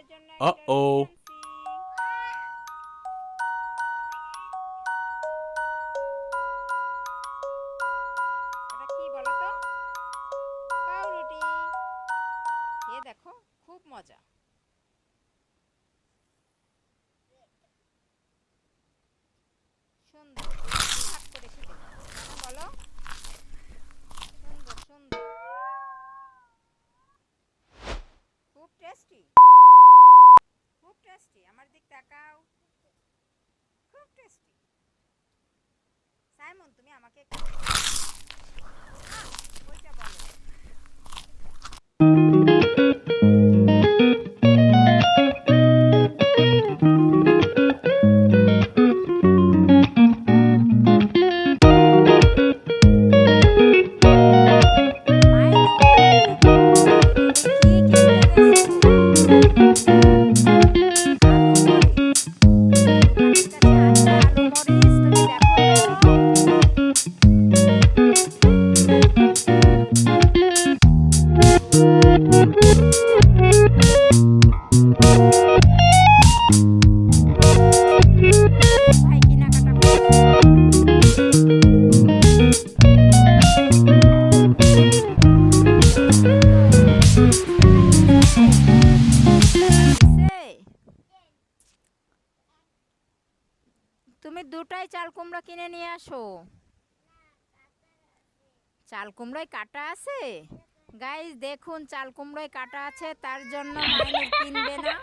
Uh-oh. দেখো খুব মজা। সুন্দর। ভাগ করে খেতে বলো। সুন্দর সুন্দর। খুব টেস্টি খুব টেস্টি আমার দিক তাকাও খুব টেস্টি সাইমন তুমি আমাকে দুটাই চাল কুমড়া কিনে নিয়ে আসো। চাল কুমড়োয় কাটা আছে? গাইজ দেখুন, চাল কুমড়োয় কাটা আছে, তার জন্য কিনবে না।